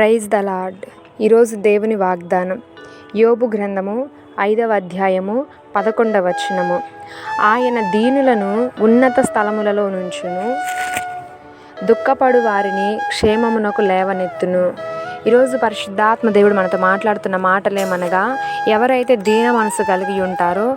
Praise the lord. ఈరోజు దేవుని వాగ్దానం. యోబు గ్రంథము ఐదవ అధ్యాయము పదకొండవ వచనము. ఆయన దీనులను ఉన్నత స్థలములలో నుంచును. దుఃఖపడు వారిని క్షేమమునకు లేవనెత్తును. ఈరోజు పరిశుద్ధాత్మ దేవుడు మనతో మాట్లాడుతున్న మాటలేమనగా ఎవరైతే దీన మనసు కలిగి ఉంటారో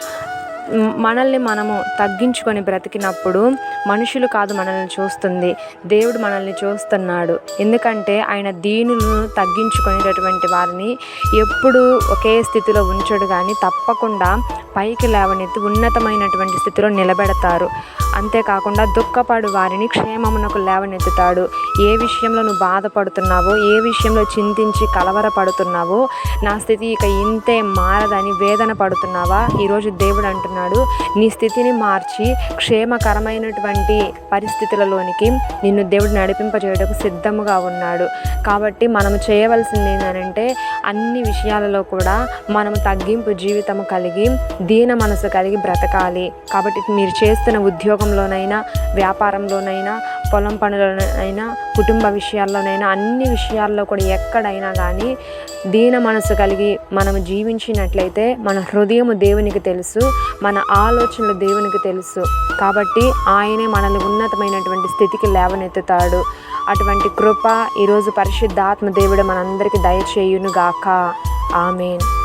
మనల్ని మనము తగ్గించుకొని బ్రతికినప్పుడు మనుషులు కాదు మనల్ని చూస్తుంది. దేవుడు మనల్ని చూస్తున్నాడు. ఎందుకంటే ఆయన దీనులను తగ్గించుకునేటటువంటి వారిని ఎప్పుడు ఒకే స్థితిలో ఉంచడు కానీ తప్పకుండా పైకి లేవనెత్తి ఉన్నతమైనటువంటి స్థితిలో నిలబెడతారు. అంతేకాకుండా దుఃఖపడు వారిని క్షేమమునకు లేవనెత్తుతాడు. ఏ విషయంలో నువ్వు బాధపడుతున్నావో ఏ విషయంలో చింతించి కలవరపడుతున్నావో నా స్థితి ఇక ఇంతే మారదని వేదన పడుతున్నావా? ఈరోజు దేవుడు అంటున్నాడు నీ స్థితిని మార్చి క్షేమకరమైనటువంటి పరిస్థితులలోనికి నిన్ను దేవుడు నడిపింపజేయడానికి సిద్ధముగా ఉన్నాడు. కాబట్టి మనం చేయవలసింది ఏంటంటే అన్ని విషయాలలో కూడా మనం తగ్గింపు జీవితము కలిగి దీన మనసు కలిగి బ్రతకాలి. కాబట్టి మీరు చేస్తున్న ఉద్యోగం ఉద్యోగంలోనైనా వ్యాపారంలోనైనా పొలం పనులనైనా కుటుంబ విషయాల్లోనైనా అన్ని విషయాల్లో కూడా ఎక్కడైనా కానీ దీన మనసు కలిగి మనం జీవించినట్లయితే మన హృదయము దేవునికి తెలుసు మన ఆలోచనలు దేవునికి తెలుసు. కాబట్టి ఆయనే మనల్ని ఉన్నతమైనటువంటి స్థితికి లేవనెత్తుతాడు. అటువంటి కృప ఈరోజు పరిశుద్ధాత్మ దేవుడు మనందరికీ దయచేయునుగాక. ఆమెన్.